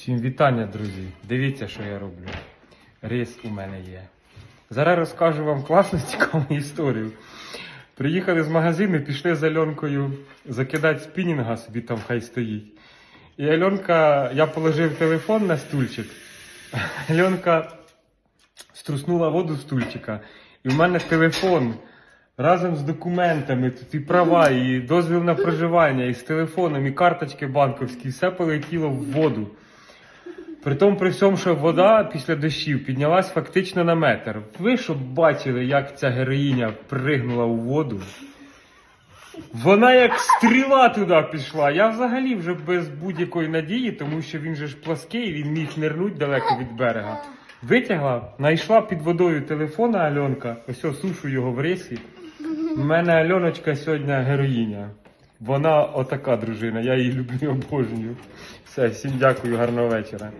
Всім вітання, друзі. Дивіться, що я роблю. Рис у мене є. Зараз розкажу вам класну цікаву історію. Приїхали з магазину, пішли з Альонкою закидати спінінга, собі там хай стоїть. І Альонка, я положив телефон на стульчик. Альонка струснула воду з стульчика. І в мене телефон разом з документами, тут і права, і дозвіл на проживання, і з телефоном, і карточки банковські, все полетіло в воду. При тому, при всьому, що вода після дощів піднялась фактично на метр. Ви щоб бачили, як ця героїня пригнула у воду. Вона як стріла туди пішла. Я взагалі вже без будь-якої надії, тому що він же ж плаский, він міг нирнути далеко від берега. Витягла, знайшла під водою телефона Альонка, ось сушу його в рисі. У мене Альоночка сьогодні героїня. Вона отака дружина, я її люблю обожнюю. Все, всім дякую, гарного вечора.